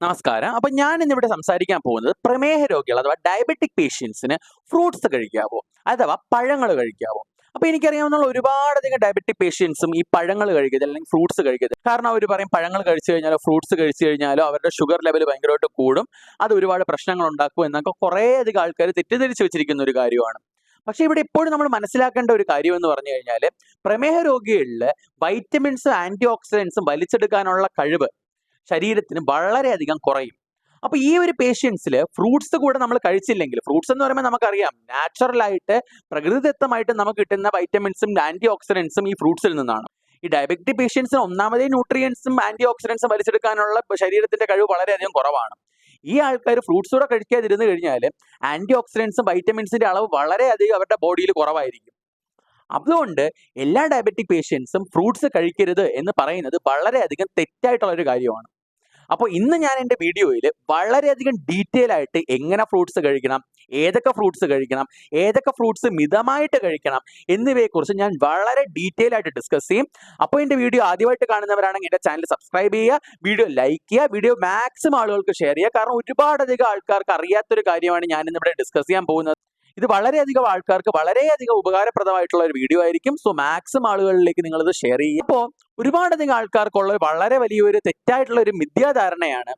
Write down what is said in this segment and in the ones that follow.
നമസ്കാരം. അപ്പൊ ഞാൻ ഇന്നിവിടെ സംസാരിക്കാൻ പോകുന്നത് പ്രമേഹ രോഗികൾ അഥവാ ഡയബറ്റിക് പേഷ്യൻസിന് ഫ്രൂട്ട്സ് കഴിക്കാവോ അഥവാ പഴങ്ങൾ കഴിക്കാവോ അപ്പൊ എനിക്കറിയാവുന്ന ഒരുപാടധികം ഡയബറ്റിക് പേഷ്യൻസും ഈ പഴങ്ങൾ കഴിക്കരുത് അല്ലെങ്കിൽ ഫ്രൂട്ട്സ് കഴിക്കരുത് കാരണം അവർ പറയും പഴങ്ങൾ കഴിച്ചു കഴിഞ്ഞാലോ ഫ്രൂട്ട്സ് കഴിച്ചു കഴിഞ്ഞാലോ അവരുടെ ഷുഗർ ലെവൽ ഭയങ്കരമായിട്ട് കൂടും. അത് ഒരുപാട് പ്രശ്നങ്ങൾ ഉണ്ടാക്കും എന്നൊക്കെ കുറേയധികം ആൾക്കാർ തെറ്റിദ്ധരിച്ചു വെച്ചിരിക്കുന്ന ഒരു കാര്യമാണ്. പക്ഷെ ഇവിടെ എപ്പോഴും നമ്മൾ മനസ്സിലാക്കേണ്ട ഒരു കാര്യം എന്ന് പറഞ്ഞു കഴിഞ്ഞാൽ പ്രമേഹ രോഗികളിൽ വൈറ്റമിൻസും ആന്റി ഓക്സിഡൻസും വലിച്ചെടുക്കാനുള്ള കഴിവ് ശരീരത്തിന് വളരെയധികം കുറയും. അപ്പൊ ഈ ഒരു പേഷ്യൻസിൽ ഫ്രൂട്ട്സ് കൂടെ നമ്മൾ കഴിച്ചില്ലെങ്കിൽ ഫ്രൂട്ട്സ് എന്ന് പറയുമ്പോൾ നമുക്കറിയാം നാച്ചുറൽ ആയിട്ട് പ്രകൃതിദത്തമായിട്ട് നമുക്ക് കിട്ടുന്ന വൈറ്റമിൻസും ആന്റി ഓക്സിഡൻസും ഈ ഫ്രൂട്ട്സിൽ നിന്നാണ്. ഈ ഡയബറ്റിക് പേഷ്യൻസിന് ഒന്നാമതേ ന്യൂട്രിയൻസും ആന്റി ഓക്സിഡൻസും വലിച്ചെടുക്കാനുള്ള ശരീരത്തിന്റെ കഴിവ് വളരെയധികം കുറവാണ്. ഈ ആൾക്കാർ ഫ്രൂട്ട്സ് കൂടെ കഴിക്കാതിരുന്നു കഴിഞ്ഞാൽ ആന്റി ഓക്സിഡൻസും വൈറ്റമിൻസിന്റെ അളവ് വളരെയധികം അവരുടെ ബോഡിയിൽ കുറവായിരിക്കും. അതുകൊണ്ട് എല്ലാ ഡയബറ്റിക് പേഷ്യൻസും ഫ്രൂട്ട്സ് കഴിക്കരുത് എന്ന് പറയുന്നത് വളരെയധികം തെറ്റായിട്ടുള്ള ഒരു കാര്യമാണ്. അപ്പോൾ ഇന്ന് ഞാൻ എന്റെ വീഡിയോയിൽ വളരെയധികം ഡീറ്റെയിൽ ആയിട്ട് എങ്ങനെ ഫ്രൂട്ട്സ് കഴിക്കണം ഏതൊക്കെ ഫ്രൂട്ട്സ് കഴിക്കണം ഏതൊക്കെ ഫ്രൂട്ട്സ് മിതമായിട്ട് കഴിക്കണം എന്നിവയെക്കുറിച്ച് ഞാൻ വളരെ ഡീറ്റെയിൽ ആയിട്ട് ഡിസ്കസ് ചെയ്യും. അപ്പോൾ എന്റെ വീഡിയോ ആദ്യമായിട്ട് കാണുന്നവരാണെങ്കിൽ എന്റെ ചാനൽ സബ്സ്ക്രൈബ് ചെയ്യുക വീഡിയോ ലൈക്ക് ചെയ്യുക വീഡിയോ മാക്സിമം ആളുകൾക്ക് ഷെയർ ചെയ്യുക. കാരണം ഒരുപാടധികം ആൾക്കാർക്ക് അറിയാത്തൊരു കാര്യമാണ് ഞാൻ ഇന്നിവിടെ ഡിസ്കസ് ചെയ്യാൻ പോകുന്നത്. ഇത് വളരെയധികം ആൾക്കാർക്ക് വളരെയധികം ഉപകാരപ്രദമായിട്ടുള്ള ഒരു വീഡിയോ ആയിരിക്കും. സോ മാക്സിമം ആളുകളിലേക്ക് നിങ്ങളിത് ഷെയർ ചെയ്യുക. അപ്പോൾ ഒരുപാടധികം ആൾക്കാർക്കുള്ള വളരെ വലിയൊരു തെറ്റായിട്ടുള്ള ഒരു മിഥ്യാധാരണയാണ്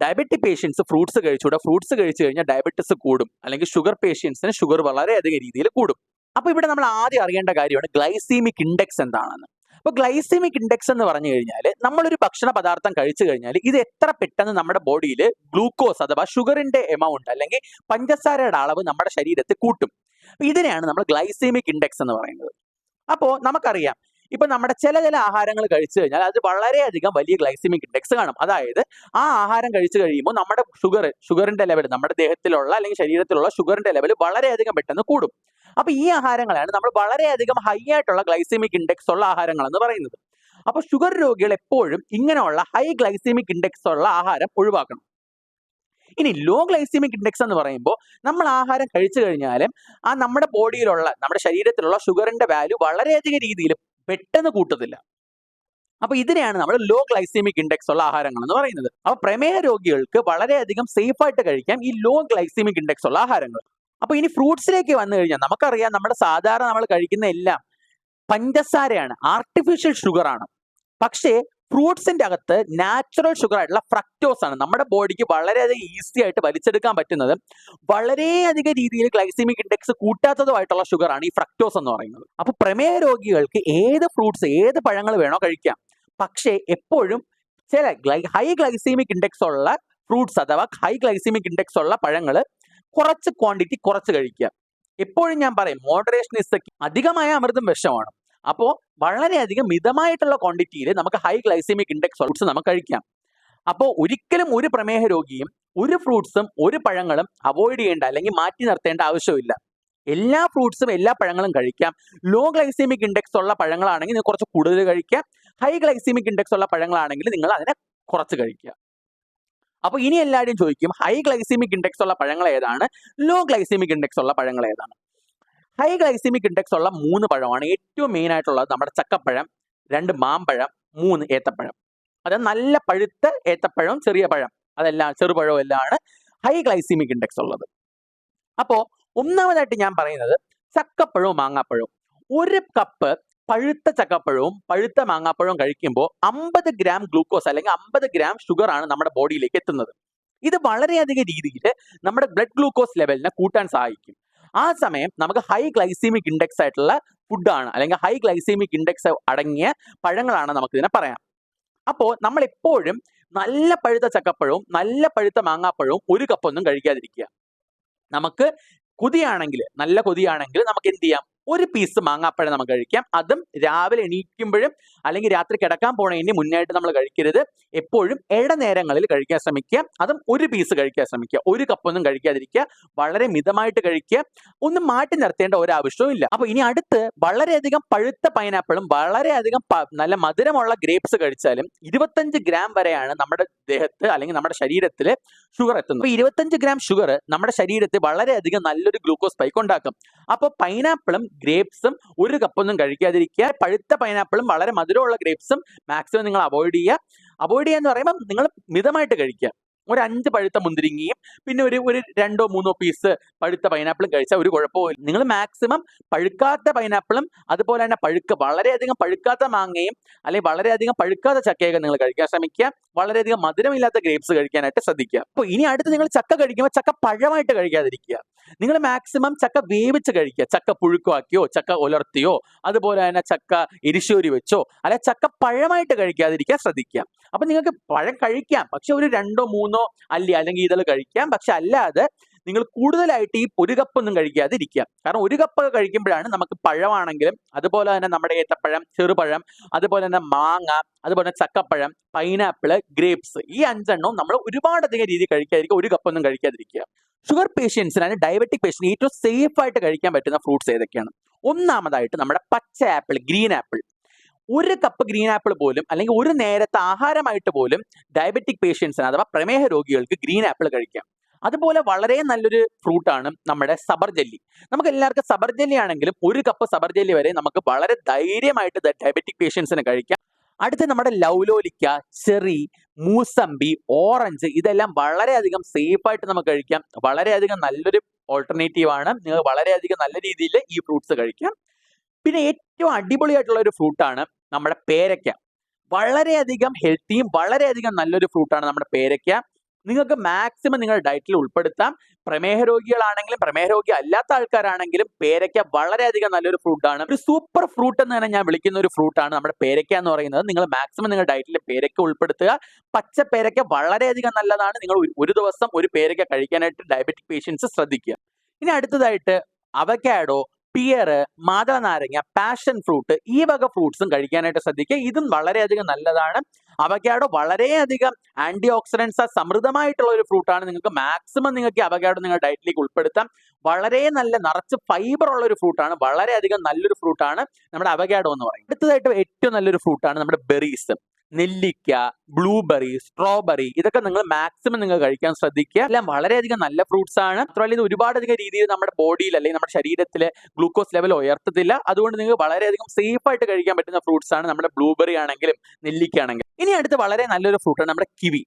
ഡയബറ്റിക് പേഷ്യൻസ് ഫ്രൂട്ട്സ് കഴിച്ചുകൂടെ? ഫ്രൂട്ട്സ് കഴിച്ചു കഴിഞ്ഞാൽ ഡയബറ്റിസ് കൂടും. അല്ലെങ്കിൽ ഷുഗർ പേഷ്യൻസിന് ഷുഗർ വളരെയധികം രീതിയിൽ കൂടും. അപ്പോൾ ഇവിടെ നമ്മൾ ആദ്യം അറിയേണ്ട കാര്യമാണ് ഗ്ലൈസീമിക് ഇൻഡെക്സ് എന്താണെന്ന്. അപ്പോൾ ഗ്ലൈസീമിക് ഇൻഡെക്സ് എന്ന് പറഞ്ഞു കഴിഞ്ഞാൽ നമ്മളൊരു ഭക്ഷണ പദാർത്ഥം കഴിച്ചു കഴിഞ്ഞാൽ ഇത് എത്ര പെട്ടെന്ന് നമ്മുടെ ബോഡിയിൽ ഗ്ലൂക്കോസ് അഥവാ ഷുഗറിന്റെ എമൗണ്ട് അല്ലെങ്കിൽ പഞ്ചസാരയുടെ അളവ് നമ്മുടെ ശരീരത്തിൽ കൂട്ടും. ഇതിനെയാണ് നമ്മൾ ഗ്ലൈസീമിക് ഇൻഡെക്സ് എന്ന് പറയുന്നത്. അപ്പോൾ നമുക്കറിയാം ഇപ്പൊ നമ്മുടെ ചില ചില ആഹാരങ്ങൾ കഴിച്ചു കഴിഞ്ഞാൽ അത് വളരെയധികം വലിയ ഗ്ലൈസിമിക് ഇൻഡെക്സ് കാണും. അതായത് ആ ആഹാരം കഴിച്ചു കഴിയുമ്പോൾ നമ്മുടെ ഷുഗർ ഷുഗറിന്റെ ലെവൽ നമ്മുടെ ദേഹത്തിലുള്ള അല്ലെങ്കിൽ ശരീരത്തിലുള്ള ഷുഗറിന്റെ ലെവൽ വളരെയധികം പെട്ടെന്ന് കൂടും. അപ്പൊ ഈ ആഹാരങ്ങളാണ് നമ്മൾ വളരെയധികം ഹൈ ആയിട്ടുള്ള ഗ്ലൈസിമിക് ഇൻഡെക്സ് ഉള്ള ആഹാരങ്ങൾ എന്ന് പറയുന്നത്. അപ്പൊ ഷുഗർ രോഗികൾ എപ്പോഴും ഇങ്ങനെയുള്ള ഹൈ ഗ്ലൈസിമിക് ഇൻഡെക്സ് ഉള്ള ആഹാരം ഒഴിവാക്കണം. ഇനി ലോ ഗ്ലൈസിമിക് ഇൻഡെക്സ് എന്ന് പറയുമ്പോൾ നമ്മൾ ആഹാരം കഴിച്ചു കഴിഞ്ഞാലും ആ നമ്മുടെ ബോഡിയിലുള്ള നമ്മുടെ ശരീരത്തിലുള്ള ഷുഗറിന്റെ വാല്യൂ വളരെയധികം രീതിയിൽ പെട്ടെന്ന് കൂട്ടത്തില്ല അപ്പൊ ഇതിനെയാണ് നമ്മൾ ലോ ഗ്ലൈസീമിക് ഇൻഡെക്സ് ഉള്ള ആഹാരങ്ങൾ എന്ന് പറയുന്നത്. അപ്പൊ പ്രമേഹ രോഗികൾക്ക് വളരെയധികം സേഫ് ആയിട്ട് കഴിക്കാം ഈ ലോ ഗ്ലൈസീമിക് ഇൻഡെക്സ് ഉള്ള ആഹാരങ്ങൾ. അപ്പൊ ഇനി ഫ്രൂട്ട്സിലേക്ക് വന്നു കഴിഞ്ഞാൽ നമുക്കറിയാം നമ്മുടെ സാധാരണ നമ്മൾ കഴിക്കുന്ന എല്ലാം പഞ്ചസാരയാണ് ആർട്ടിഫിഷ്യൽ ഷുഗർ ആണ്. പക്ഷേ ഫ്രൂട്ട്സിന്റെ അകത്ത് നാച്ചുറൽ ഷുഗർ ആയിട്ടുള്ള ഫ്രക്ടോസ് ആണ്. നമ്മുടെ ബോഡിക്ക് വളരെയധികം ഈസി ആയിട്ട് വലിച്ചെടുക്കാൻ പറ്റുന്നത്. വളരെയധികം രീതിയിൽ ഗ്ലൈസീമിക് ഇൻഡെക്സ് കൂട്ടാത്തതുമായിട്ടുള്ള ഷുഗർ ആണ് ഈ ഫ്രക്ടോസ് എന്ന് പറയുന്നത്. അപ്പൊ പ്രമേയ രോഗികൾക്ക് ഏത് ഫ്രൂട്ട്സ് ഏത് പഴങ്ങൾ വേണോ കഴിക്കാം. പക്ഷേ എപ്പോഴും ചില ഗ്ലൈ ഹൈ ഗ്ലൈസീമിക് ഇൻഡെക്സ് ഉള്ള ഫ്രൂട്ട്സ് അഥവാ ഹൈ ഗ്ലൈസീമിക് ഇൻഡെക്സ് ഉള്ള പഴങ്ങൾ കുറച്ച് ക്വാണ്ടിറ്റി കുറച്ച് കഴിക്കുക. എപ്പോഴും ഞാൻ പറയും മോഡറേഷൻ ഇസ് അധികമായ അമൃതം വിഷമാണ്. അപ്പോൾ വളരെയധികം മിതമായിട്ടുള്ള ക്വാണ്ടിറ്റിയിൽ നമുക്ക് ഹൈ ഗ്ലൈസമിക് ഇൻഡെക്സ് ഫ്രൂട്ട്സ് നമുക്ക് കഴിക്കാം. അപ്പോൾ ഒരിക്കലും ഒരു പ്രമേഹ രോഗിയും ഒരു ഫ്രൂട്ട്സും ഒരു പഴങ്ങളും അവോയ്ഡ് ചെയ്യേണ്ട അല്ലെങ്കിൽ മാറ്റി നിർത്തേണ്ട ആവശ്യമില്ല. എല്ലാ ഫ്രൂട്ട്സും എല്ലാ പഴങ്ങളും കഴിക്കാം. ലോ ഗ്ലൈസീമിക് ഇൻഡെക്സ് ഉള്ള പഴങ്ങളാണെങ്കിൽ നിങ്ങൾ കുറച്ച് കൂടുതൽ കഴിക്കുക ഹൈ ഗ്ലൈസീമിക് ഇൻഡെക്സ് ഉള്ള പഴങ്ങളാണെങ്കിൽ നിങ്ങൾ അതിനെ കുറച്ച് കഴിക്കുക. അപ്പോൾ ഇനി എല്ലാവരും ചോദിക്കും ഹൈ ഗ്ലൈസീമിക് ഇൻഡെക്സ് ഉള്ള പഴങ്ങൾ ഏതാണ്? ലോ ഗ്ലൈസീമിക് ഇൻഡെക്സ് ഉള്ള പഴങ്ങൾ ഏതാണ്? ഹൈ ഗ്ലൈസിമിക് ഇൻഡെക്സ് ഉള്ള മൂന്ന് പഴമാണ്. ഏറ്റവും മെയിൻ ആയിട്ടുള്ളത് നമ്മുടെ ചക്കപ്പഴം രണ്ട് മാമ്പഴം മൂന്ന് ഏത്തപ്പഴം. അത് നല്ല പഴുത്ത ഏത്തപ്പഴം ചെറിയ പഴം. അതെല്ലാം ചെറുപഴവും എല്ലാമാണ് ഹൈ ഗ്ലൈസിമിക് ഇൻഡെക്സ് ഉള്ളത്. അപ്പോൾ ഒന്നാമതായിട്ട് ഞാൻ പറയുന്നത് ചക്കപ്പഴവും മാങ്ങാപ്പഴവും. ഒരു കപ്പ് പഴുത്ത ചക്കപ്പഴവും പഴുത്ത മാങ്ങാപ്പഴവും കഴിക്കുമ്പോൾ അമ്പത് ഗ്രാം ഗ്ലൂക്കോസ് അല്ലെങ്കിൽ അമ്പത് ഗ്രാം ഷുഗർ ആണ് നമ്മുടെ ബോഡിയിലേക്ക് എത്തുന്നത്. ഇത് വളരെയധികം രീതിയിൽ നമ്മുടെ ബ്ലഡ് ഗ്ലൂക്കോസ് ലെവലിനെ കൂട്ടാൻ സഹായിക്കും. ആ സമയം നമുക്ക് ഹൈ ഗ്ലൈസീമിക് ഇൻഡെക്സ് ആയിട്ടുള്ള ഫുഡാണ് അല്ലെങ്കിൽ ഹൈ ഗ്ലൈസീമിക് ഇൻഡെക്സ് അടങ്ങിയ പഴങ്ങളാണ് നമുക്ക് ഇതിനെ പറയാം. അപ്പോൾ നമ്മൾ എപ്പോഴും നല്ല പഴുത്ത ചക്കപ്പഴവും നല്ല പഴുത്ത മാങ്ങാപ്പഴവും ഒരു കപ്പൊന്നും കഴിക്കാതിരിക്കുക. നമുക്ക് കൊതിയാണെങ്കിൽ നല്ല കൊതിയാണെങ്കിൽ നമുക്ക് എന്ത് ചെയ്യാം? ഒരു പീസ് മാങ്ങാപ്പഴം നമുക്ക് കഴിക്കാം. അതും രാവിലെ എണീക്കുമ്പോഴും അല്ലെങ്കിൽ രാത്രി കിടക്കാൻ പോണതിന് മുന്നായിട്ട് നമ്മൾ കഴിക്കരുത്. എപ്പോഴും ഇടനേരങ്ങളിൽ കഴിക്കാൻ ശ്രമിക്കുക. അതും ഒരു പീസ് കഴിക്കാൻ ശ്രമിക്കുക. ഒരു കപ്പൊന്നും കഴിക്കാതിരിക്കുക. വളരെ മിതമായിട്ട് കഴിക്കുക. ഒന്നും മാറ്റി നിർത്തേണ്ട ഒരാവശ്യവും ഇല്ല. അപ്പൊ ഇനി അടുത്ത് വളരെയധികം പഴുത്ത പൈനാപ്പിളും വളരെയധികം നല്ല മധുരമുള്ള ഗ്രേപ്സ് കഴിച്ചാലും ഇരുപത്തഞ്ച് ഗ്രാം വരെയാണ് നമ്മുടെ ദേഹത്ത് അല്ലെങ്കിൽ നമ്മുടെ ശരീരത്തിൽ ഷുഗർ എത്തുന്നത്. അപ്പൊ ഇരുപത്തഞ്ച് ഗ്രാം ഷുഗർ നമ്മുടെ ശരീരത്തിൽ വളരെയധികം നല്ലൊരു ഗ്ലൂക്കോസ് സ്പൈക്ക് ഉണ്ടാക്കും. അപ്പോൾ പൈനാപ്പിളും ഗ്രേപ്സും ഒരു കപ്പൊന്നും കഴിക്കാതിരിക്കുക. പഴുത്ത പൈനാപ്പിളും വളരെ മധുരമുള്ള ഗ്രേപ്സും മാക്സിമം നിങ്ങൾ അവോയ്ഡ് ചെയ്യുക. അവോയ്ഡ് ചെയ്യുക എന്ന് പറയുമ്പോൾ നിങ്ങൾ മിതമായിട്ട് കഴിക്കുക. ഒരു അഞ്ച് പഴുത്ത മുന്തിരിങ്ങയും പിന്നെ ഒരു ഒരു രണ്ടോ മൂന്നോ പീസ് പഴുത്ത പൈനാപ്പിളും കഴിച്ചാൽ ഒരു കുഴപ്പമില്ല നിങ്ങൾ മാക്സിമം പഴുക്കാത്ത പൈനാപ്പിളും അതുപോലെ തന്നെ പഴുക്ക വളരെയധികം പഴുക്കാത്ത മാങ്ങയും അല്ലെങ്കിൽ വളരെയധികം പഴുക്കാത്ത ചക്കയൊക്കെ നിങ്ങൾ കഴിക്കാൻ ശ്രമിക്കുക. വളരെയധികം മധുരമില്ലാത്ത ഗ്രേപ്സ് കഴിക്കാനായിട്ട് ശ്രദ്ധിക്കുക. അപ്പോൾ ഇനി അടുത്ത് നിങ്ങൾ ചക്ക കഴിക്കുമ്പോൾ ചക്ക പഴമായിട്ട് കഴിക്കാതിരിക്കുക. നിങ്ങൾ മാക്സിമം ചക്ക വേവിച്ച് കഴിക്കുക. ചക്ക പുഴുക്കുവാക്കിയോ ചക്ക ഉലർത്തിയോ അതുപോലെ തന്നെ ചക്ക എരിശ്ശേരി വെച്ചോ അല്ലെ ചക്ക പഴമായിട്ട് കഴിക്കാതിരിക്കാൻ ശ്രദ്ധിക്കുക. അപ്പൊ നിങ്ങൾക്ക് പഴം കഴിക്കാം പക്ഷെ ഒരു രണ്ടോ മൂന്നോ അല്ലി? അല്ലെങ്കിൽ ഇതൾ കഴിക്കാം. പക്ഷെ അല്ലാതെ നിങ്ങൾ കൂടുതലായിട്ട് ഈ ഒരു കപ്പൊന്നും കഴിക്കാതിരിക്കുക. കാരണം ഒരു കപ്പ് കഴിക്കുമ്പോഴാണ് നമുക്ക് പഴമാണെങ്കിലും അതുപോലെ തന്നെ നമ്മുടെ ഏത്തപ്പഴം ചെറുപഴം അതുപോലെ തന്നെ മാങ്ങ അതുപോലെ തന്നെ ചക്കപ്പഴം പൈനാപ്പിൾ ഗ്രേപ്സ് ഈ അഞ്ചെണ്ണവും നമ്മൾ ഒരുപാടധികം രീതിയിൽ കഴിക്കാതിരിക്കുക ഒരു കപ്പൊന്നും കഴിക്കാതിരിക്കുക. ഷുഗർ പേഷ്യൻസിന് അല്ലെങ്കിൽ ഡയബറ്റിക് പേഷ്യൻസ് ഏറ്റവും സേഫ് ആയിട്ട് കഴിക്കാൻ പറ്റുന്ന ഫ്രൂട്ട്സ് ഏതൊക്കെയാണ്? ഒന്നാമതായിട്ട് നമ്മുടെ പച്ച ആപ്പിൾ ഗ്രീൻ ആപ്പിൾ. ഒരു കപ്പ് ഗ്രീൻ ആപ്പിൾ പോലും അല്ലെങ്കിൽ ഒരു നേരത്തെ ആഹാരമായിട്ട് പോലും ഡയബറ്റിക് പേഷ്യൻസിന് അഥവാ പ്രമേഹ രോഗികൾക്ക് ഗ്രീൻ ആപ്പിൾ കഴിക്കാം. അതുപോലെ വളരെ നല്ലൊരു ഫ്രൂട്ടാണ് നമ്മുടെ സബർ ജെല്ലി. നമുക്ക് എല്ലാവർക്കും സബർ ജെല്ലി ആണെങ്കിലും ഒരു കപ്പ് സബർ ജെല്ലി വരെ നമുക്ക് വളരെ ധൈര്യമായിട്ട് ഡയബറ്റിക് പേഷ്യൻസിന് കഴിക്കാം. അടുത്ത് നമ്മുടെ ലൗലോലിക്ക ചെറി മൂസമ്പി ഓറഞ്ച് ഇതെല്ലാം വളരെയധികം സേഫായിട്ട് നമുക്ക് കഴിക്കാം. വളരെയധികം നല്ലൊരു ഓൾട്ടർനേറ്റീവ് ആണ്. നിങ്ങൾ വളരെയധികം നല്ല രീതിയിൽ ഈ ഫ്രൂട്ട്സ് കഴിക്കാം. പിന്നെ ഏറ്റവും അടിപൊളിയായിട്ടുള്ള ഒരു ഫ്രൂട്ടാണ് നമ്മുടെ പേരയ്ക്ക. വളരെയധികം ഹെൽത്തിയും വളരെയധികം നല്ലൊരു ഫ്രൂട്ടാണ് നമ്മുടെ പേരയ്ക്ക. നിങ്ങൾക്ക് മാക്സിമം നിങ്ങളുടെ ഡയറ്റിൽ ഉൾപ്പെടുത്താം. പ്രമേഹ രോഗികളാണെങ്കിലും പ്രമേഹ രോഗി അല്ലാത്ത ആൾക്കാരാണെങ്കിലും പേരയ്ക്ക വളരെയധികം നല്ലൊരു ഫ്രൂട്ടാണ് ഒരു സൂപ്പർ ഫ്രൂട്ട് എന്ന് തന്നെ ഞാൻ വിളിക്കുന്ന ഒരു ഫ്രൂട്ടാണ് നമ്മുടെ പേരയ്ക്ക എന്ന് പറയുന്നത്. നിങ്ങൾ മാക്സിമം നിങ്ങളുടെ ഡയറ്റിൽ പേരയ്ക്ക ഉൾപ്പെടുത്തുക. പച്ച പേരയ്ക്ക വളരെയധികം നല്ലതാണ്. നിങ്ങൾ ഒരു- ദിവസം ഒരു പേരയ്ക്ക കഴിക്കാനായിട്ട് ഡയബറ്റിക് പേഷ്യൻസ് ശ്രദ്ധിക്കുക. ഇനി അടുത്തതായിട്ട് അവക്കാഡോ പിയർ മാതള നാരങ്ങ പാഷൻ ഫ്രൂട്ട് ഈ വക ഫ്രൂട്ട്സും കഴിക്കാനായിട്ട് ശ്രദ്ധിക്കുക. ഇതും വളരെയധികം നല്ലതാണ്. അവക്കാഡോ വളരെയധികം ആന്റി ഓക്സിഡൻസ് സമൃദ്ധമായിട്ടുള്ള ഒരു ഫ്രൂട്ടാണ് നിങ്ങൾക്ക് മാക്സിമം നിങ്ങൾക്ക് അവക്കാഡോ നിങ്ങളുടെ ഡയറ്റിലേക്ക് ഉൾപ്പെടുത്താം. വളരെ നല്ല നിറച്ച് ഫൈബർ ഉള്ള ഒരു ഫ്രൂട്ടാണ് വളരെയധികം നല്ലൊരു ഫ്രൂട്ടാണ് നമ്മുടെ അവക്കാഡോ എന്ന് പറയുന്നത്. അടുത്തതായിട്ട് ഏറ്റവും നല്ലൊരു ഫ്രൂട്ടാണ് നമ്മുടെ ബെറീസ് നെല്ലിക്ക ബ്ലൂബെറി സ്ട്രോബെറി ഇതൊക്കെ നിങ്ങൾ മാക്സിമം നിങ്ങൾ കഴിക്കാൻ ശ്രദ്ധിക്കുക. എല്ലാം വളരെയധികം നല്ല ഫ്രൂട്ട്സ് ആണ്. മാത്രമല്ല ഇത് ഒരുപാടധികം രീതിയിൽ നമ്മുടെ ബോഡിയിൽ അല്ലെങ്കിൽ നമ്മുടെ ശരീരത്തിലെ ഗ്ലൂക്കോസ് ലെവൽ ഉയർത്തത്തില്ല. അതുകൊണ്ട് നിങ്ങൾക്ക് വളരെയധികം സേഫ് ആയിട്ട് കഴിക്കാൻ പറ്റുന്ന ഫ്രൂട്ട്സ് ആണ് നമ്മുടെ ബ്ലൂബെറി ആണെങ്കിലും നെല്ലിക്ക ആണെങ്കിലും. ഇനി അടുത്ത് വളരെ നല്ലൊരു ഫ്രൂട്ടാണ് നമ്മുടെ കിവി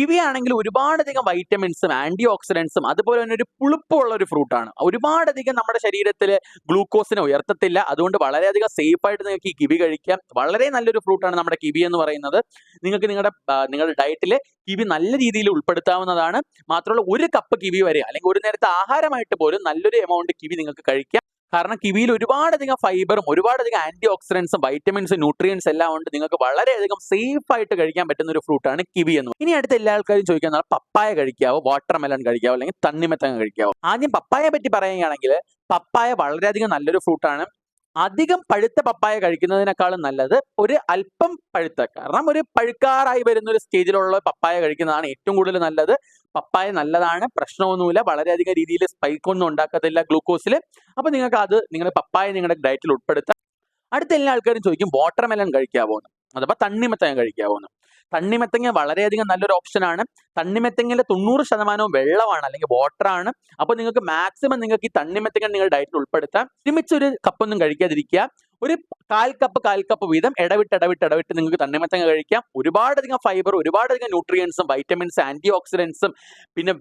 കിവി ആണെങ്കിൽ ഒരുപാടധികം വൈറ്റമിൻസും ആന്റി ഓക്സിഡൻസും അതുപോലെ തന്നെ ഒരു പുളിപ്പുള്ള ഒരു ഫ്രൂട്ടാണ് ഒരുപാടധികം നമ്മുടെ ശരീരത്തിൽ ഗ്ലൂക്കോസിനെ ഉയർത്തത്തില്ല. അതുകൊണ്ട് വളരെയധികം സേഫ് ആയിട്ട് നിങ്ങൾക്ക് ഈ കിവി കഴിക്കാം. വളരെ നല്ലൊരു ഫ്രൂട്ടാണ് നമ്മുടെ കിവി എന്ന് പറയുന്നത്. നിങ്ങൾക്ക് നിങ്ങളുടെ നിങ്ങളുടെ ഡയറ്റിൽ കിവി നല്ല രീതിയിൽ ഉൾപ്പെടുത്താവുന്നതാണ്. മാത്രമല്ല ഒരു കപ്പ് കിവി വരെ അല്ലെങ്കിൽ ഒരു നേരത്തെ ആഹാരമായിട്ട് പോലും നല്ലൊരു എമൗണ്ട് കിവി നിങ്ങൾക്ക് കഴിക്കാം. കാരണം കിവിയിൽ ഒരുപാടധികം ഫൈബറും ഒരുപാടധികം ആന്റി ഓക്സിഡൻസും വൈറ്റമിൻസും ന്യൂട്രിയൻസ് എല്ലാം ഉണ്ട്. നിങ്ങൾക്ക് വളരെയധികം സേഫ് ആയിട്ട് കഴിക്കാൻ പറ്റുന്ന ഒരു ഫ്രൂട്ടാണ് കിവി എന്ന് ഇനി അടുത്ത എല്ലാ ആൾക്കാരും ചോദിക്കുന്ന പപ്പായ കഴിക്കാവോ? Water melon കഴിക്കാവോ? അല്ലെങ്കിൽ തണ്ണിമത്തങ്ങ കഴിക്കാവോ? ആദ്യം പപ്പായെ പറ്റി പറയുകയാണെങ്കിൽ പപ്പായ വളരെയധികം നല്ലൊരു ഫ്രൂട്ടാണ് അധികം പഴുത്ത പപ്പായ കഴിക്കുന്നതിനേക്കാളും നല്ലത് ഒരു അല്പം പഴുത്ത കാരണം ഒരു പഴുക്കാറായി വരുന്ന ഒരു സ്റ്റേജിലുള്ള പപ്പായ കഴിക്കുന്നതാണ് ഏറ്റവും കൂടുതൽ നല്ലത്. പപ്പായ നല്ലതാണ് പ്രശ്നമൊന്നുമില്ല. വളരെയധികം രീതിയിൽ സ്പൈക്ക് ഒന്നും ഉണ്ടാക്കത്തില്ല ഗ്ലൂക്കോസിൽ അപ്പൊ നിങ്ങൾക്ക് അത് നിങ്ങളുടെ പപ്പായ നിങ്ങളുടെ ഡയറ്റിൽ ഉൾപ്പെടുത്താം. അടുത്ത എല്ലാ ആൾക്കാരും ചോദിക്കും വാട്ടർമെലൺ കഴിക്കാവോ അഥവാ തണ്ണിമത്തങ്ങ കഴിക്കാവോ എന്ന്. തണ്ണിമത്തങ്ങ വളരെയധികം നല്ലൊരു ഓപ്ഷനാണ് തണ്ണിമത്തങ്ങയിലെ തൊണ്ണൂറ് ശതമാനവും വെള്ളമാണ് അല്ലെങ്കിൽ വാട്ടറാണ് ആണ്. അപ്പൊ നിങ്ങൾക്ക് മാക്സിമം നിങ്ങൾക്ക് ഈ തണ്ണിമത്തങ്ങ നിങ്ങളുടെ ഡയറ്റിൽ ഉൾപ്പെടുത്താം. ഒരുമിച്ചൊരു കപ്പൊന്നും കഴിക്കാതിരിക്കുക. ഒരു കാൽ കപ്പ് കാൽ കപ്പ് വീതം ഇടവിട്ട് ഇടവിട്ട് ഇടവിട്ട് നിങ്ങൾക്ക് തണ്ണിമത്തങ്ങ കഴിക്കാം. ഒരുപാടധികം ഫൈബർ ഒരുപാടധികം ന്യൂട്രിയൻസും വൈറ്റമിൻസ് ആന്റി ഓക്സിഡൻസും പിന്നെ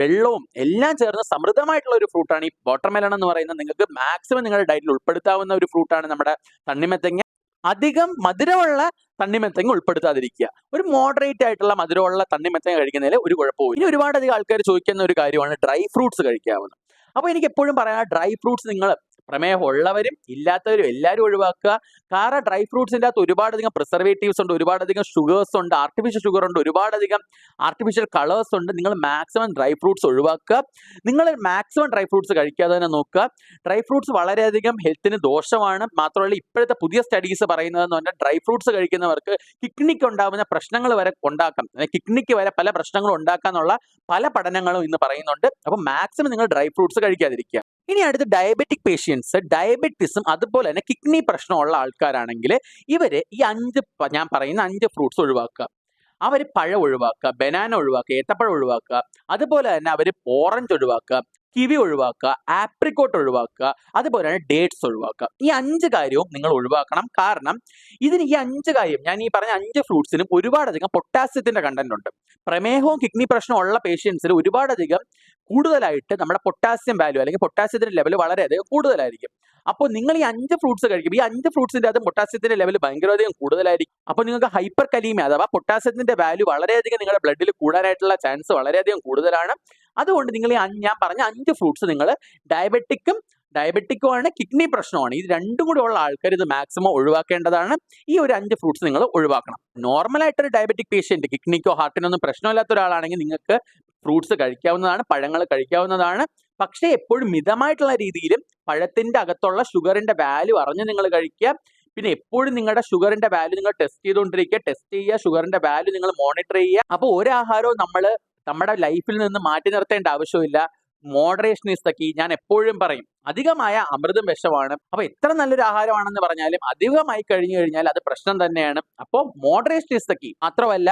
വെള്ളവും എല്ലാം ചേർന്ന് സമൃദ്ധമായിട്ടുള്ള ഒരു ഫ്രൂട്ടാണ് ഈ വാട്ടർമെലൺ എന്ന് പറയുന്നത്. നിങ്ങൾക്ക് മാക്സിമം നിങ്ങളുടെ ഡയറ്റിൽ ഉൾപ്പെടുത്താവുന്ന ഒരു ഫ്രൂട്ടാണ് നമ്മുടെ തണ്ണിമത്തങ്ങ. അധികം മധുരമുള്ള തണ്ണിമത്തങ്ങ ഉൾപ്പെടുത്താതിരിക്കുക. ഒരു മോഡറേറ്റ് ആയിട്ടുള്ള മധുരമുള്ള തണ്ണിമത്തങ്ങ കഴിക്കുന്നതിൽ ഒരു കുഴപ്പവും ഇനി ഒരുപാടധികം ആൾക്കാർ ചോദിക്കുന്ന ഒരു കാര്യമാണ് ഡ്രൈ ഫ്രൂട്ട്സ് കഴിക്കാവുന്നത്. അപ്പോൾ എനിക്ക് എപ്പോഴും പറയാം ഡ്രൈ ഫ്രൂട്ട്സ് നിങ്ങൾ പ്രമേഹം ഉള്ളവരും ഇല്ലാത്തവരും എല്ലാവരും ഒഴിവാക്കുക. കാരണം ഡ്രൈ ഫ്രൂട്ട്സിന്റെ അകത്ത് ഒരുപാടധികം പ്രിസർവേറ്റീവ്സ് ഉണ്ട് ഒരുപാടധികം ഷുഗേഴ്സ് ഉണ്ട് ആർട്ടിഫിഷ്യൽ ഷുഗർ ഉണ്ട് ഒരുപാടധികം ആർട്ടിഫിഷ്യൽ കളേഴ്സ് ഉണ്ട്. നിങ്ങൾ മാക്സിമം ഡ്രൈ ഫ്രൂട്ട്സ് ഒഴിവാക്കുക. നിങ്ങൾ മാക്സിമം ഡ്രൈ ഫ്രൂട്ട്സ് കഴിക്കാതെ തന്നെ നോക്കുക. ഡ്രൈ ഫ്രൂട്ട്സ് വളരെയധികം ഹെൽത്തിന് ദോഷമാണ്. മാത്രമല്ല ഇപ്പോഴത്തെ പുതിയ സ്റ്റഡീസ് പറയുന്നതെന്ന് പറഞ്ഞാൽ ഡ്രൈ ഫ്രൂട്ട്സ് കഴിക്കുന്നവർക്ക് കിഡ്നിക്ക് ഉണ്ടാകുന്ന പ്രശ്നങ്ങൾ വരെ ഉണ്ടാക്കാം. കിഡ്നിക്ക് വരെ പല പ്രശ്നങ്ങളും ഉണ്ടാക്കാന്നുള്ള പല പഠനങ്ങളും ഇന്ന് പറയുന്നുണ്ട്. അപ്പോൾ മാക്സിമം നിങ്ങൾ ഡ്രൈ ഫ്രൂട്ട്സ് കഴിക്കാതിരിക്കുക. ഇനി അടുത്ത് ഡയബറ്റിക് പേഷ്യൻസ് ഡയബറ്റിസും അതുപോലെ തന്നെ കിഡ്നി പ്രശ്നമുള്ള ആൾക്കാരാണെങ്കിൽ ഇവർ ഈ അഞ്ച് ഞാൻ പറയുന്ന അഞ്ച് ഫ്രൂട്ട്സ് ഒഴിവാക്കുക. അവർ പഴം ഒഴിവാക്കുക ബനാന ഒഴിവാക്കുക ഏത്തപ്പഴം ഒഴിവാക്കുക. അതുപോലെ തന്നെ അവർ ഓറഞ്ച് ഒഴിവാക്കുക കിവി ഒഴിവാക്കുക ആപ്രിക്കോട്ട് ഒഴിവാക്കുക അതുപോലെ തന്നെ ഡേറ്റ്സ് ഒഴിവാക്കുക. ഈ അഞ്ച് കാര്യവും നിങ്ങൾ ഒഴിവാക്കണം. കാരണം ഇതിന് ഈ അഞ്ച് കാര്യം ഞാൻ ഈ പറഞ്ഞ അഞ്ച് ഫ്രൂട്ട്സിനും ഒരുപാടധികം പൊട്ടാസ്യത്തിന്റെ കണ്ടന്റ് ഉണ്ട്. പ്രമേഹവും കിഡ്നി പ്രശ്നവും ഉള്ള പേഷ്യൻസിൽ ഒരുപാടധികം കൂടുതലായിട്ട് നമ്മുടെ പൊട്ടാസ്യം വാല്യൂ അല്ലെങ്കിൽ പൊട്ടാസ്യത്തിന്റെ ലെവൽ വളരെ അധികം കൂടുതലായിരിക്കും. അപ്പോൾ നിങ്ങൾ ഈ അഞ്ച് ഫ്രൂട്ട്സ് കഴിക്കും ഈ അഞ്ച് ഫ്രൂട്ട്സിന്റെ അത് പൊട്ടാസ്യത്തിന്റെ ലെവൽ ഭയങ്കരധികം കൂടുതലായിരിക്കും. അപ്പോൾ നിങ്ങൾക്ക് ഹൈപ്പർ കലീമിയ അഥവാ പൊട്ടാസ്യത്തിന്റെ വാല്യൂ വളരെയധികം നിങ്ങളുടെ ബ്ലഡിൽ കൂടാനായിട്ടുള്ള ചാൻസ് വളരെയധികം കൂടുതലാണ്. അതുകൊണ്ട് നിങ്ങൾ ഈ ഞാൻ പറഞ്ഞ അഞ്ച് ഫ്രൂട്ട്സ് നിങ്ങൾ ഡയബറ്റിക്കും ഡയബറ്റിക്കും ആണ് കിഡ്നി പ്രശ്നമാണ്. ഇത് രണ്ടും കൂടി ഉള്ള ആൾക്കാർ ഇത് മാക്സിമം ഒഴിവാക്കേണ്ടതാണ്. ഈ ഒരു അഞ്ച് ഫ്രൂട്ട്സ് നിങ്ങൾ ഒഴിവാക്കണം. നോർമൽ ആയിട്ടൊരു ഡയബറ്റിക് പേഷ്യന്റ് കിഡ്നിക്കോ ഹാർട്ടിനോ ഒന്നും പ്രശ്നമില്ലാത്ത ഒരാളാണെങ്കിൽ നിങ്ങൾക്ക് ഫ്രൂട്ട്സ് കഴിക്കാവുന്നതാണ് പഴങ്ങൾ കഴിക്കാവുന്നതാണ്. പക്ഷേ എപ്പോഴും മിതമായിട്ടുള്ള രീതിയിലും പഴത്തിന്റെ അകത്തുള്ള ഷുഗറിന്റെ വാല്യൂ അറിഞ്ഞ് നിങ്ങൾ കഴിക്കുക. പിന്നെ എപ്പോഴും നിങ്ങളുടെ ഷുഗറിന്റെ വാല്യൂ നിങ്ങൾ ടെസ്റ്റ് ചെയ്തുകൊണ്ടിരിക്കുക. ടെസ്റ്റ് ചെയ്യുക ഷുഗറിന്റെ വാല്യൂ നിങ്ങൾ മോണിറ്റർ ചെയ്യുക. അപ്പോൾ ഒരു ആഹാരവും നമ്മൾ നമ്മുടെ ലൈഫിൽ നിന്ന് മാറ്റി നിർത്തേണ്ട ആവശ്യമില്ല. മോഡറേഷൻ ഇസ് കീ ഞാൻ എപ്പോഴും പറയും അധികമായ അമൃതം വിഷമാണ്. അപ്പൊ എത്ര നല്ലൊരു ആഹാരമാണെന്ന് പറഞ്ഞാലും അധികമായി കഴിഞ്ഞു കഴിഞ്ഞാൽ അത് പ്രശ്നം തന്നെയാണ്. അപ്പോൾ മോഡറേഷൻ ഇസ് കീ മാത്രമല്ല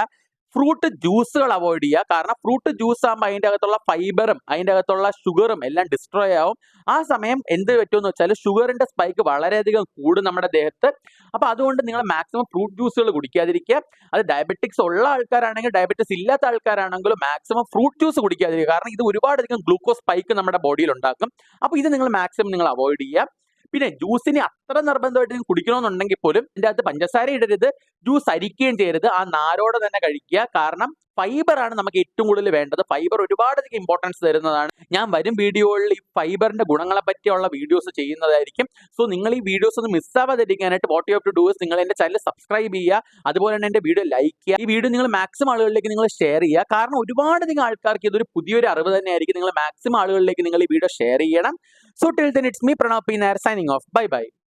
ഫ്രൂട്ട് ജ്യൂസുകൾ അവോയ്ഡ് ചെയ്യുക. കാരണം ഫ്രൂട്ട് ജ്യൂസ് ആകുമ്പോൾ അതിന്റെ അകത്തുള്ള ഫൈബറും അതിന്റെ അകത്തുള്ള ഷുഗറും എല്ലാം ഡിസ്ട്രോയ് ആവും. ആ സമയം എന്ത് പറ്റുമെന്ന് വെച്ചാൽ ഷുഗറിന്റെ സ്പൈക്ക് വളരെയധികം കൂടും നമ്മുടെ ദേഹത്ത്. അപ്പോൾ അതുകൊണ്ട് നിങ്ങൾ മാക്സിമം ഫ്രൂട്ട് ജ്യൂസുകൾ കുടിക്കാതിരിക്കുക. അത് ഡയബറ്റിക്സ് ഉള്ള ആൾക്കാരാണെങ്കിൽ ഡയബറ്റിസ് ഇല്ലാത്ത ആൾക്കാരാണെങ്കിലും മാക്സിമം ഫ്രൂട്ട് ജ്യൂസ് കുടിക്കാതിരിക്കുക. കാരണം ഇത് ഒരുപാടധികം ഗ്ലൂക്കോസ് സ്പൈക്ക് നമ്മുടെ ബോഡിയിൽ ഉണ്ടാക്കും. അപ്പോൾ ഇത് നിങ്ങൾ മാക്സിമം നിങ്ങൾ അവോയ്ഡ് ചെയ്യുക. പിന്നെ ജ്യൂസിന് അത്ര നിർബന്ധമായിട്ട് നിങ്ങൾ കുടിക്കണമെന്നുണ്ടെങ്കിൽ പോലും ഇതിന്റെ അകത്ത് പഞ്ചസാര ഇടരുത് ജ്യൂസ് അരിക്കുകയും ചെയ്യരുത്. ആ നാരോടെ തന്നെ കഴിക്കുക. കാരണം ഫൈബർ ആണ് നമുക്ക് ഏറ്റവും കൂടുതൽ വേണ്ടത്. ഫൈബർ ഒരുപാടധികം ഇമ്പോർട്ടൻസ് തരുന്നതാണ്. ഞാൻ വരും വീഡിയോകളിൽ ഈ ഫൈബറിന്റെ ഗുണങ്ങളെ പറ്റിയുള്ള വീഡിയോസ് ചെയ്യുന്നതായിരിക്കും. സോ നിങ്ങൾ ഈ വീഡിയോസ് ഒന്ന് മിസ്സാവാതിരിക്കാനായിട്ട് what you have to do is നിങ്ങൾ എന്റെ ചാനൽ സബ്സ്ക്രൈബ് ചെയ്യുക. അതുപോലെ തന്നെ എന്റെ വീഡിയോ ലൈക്ക് ചെയ്യുക. ഈ വീഡിയോ നിങ്ങൾ മാക്സിമം ആളുകളിലേക്ക് നിങ്ങൾ ഷെയർ ചെയ്യുക. കാരണം ഒരുപാടധികം ആൾക്കാർക്ക് ഇതൊരു പുതിയൊരു അറിവ് തന്നെയായിരിക്കും. നിങ്ങൾ മാക്സിമം ആളുകളിലേക്ക് നിങ്ങൾ ഈ വീഡിയോ ഷെയർ ചെയ്യണം. So till then it's me Pranav P signing off bye bye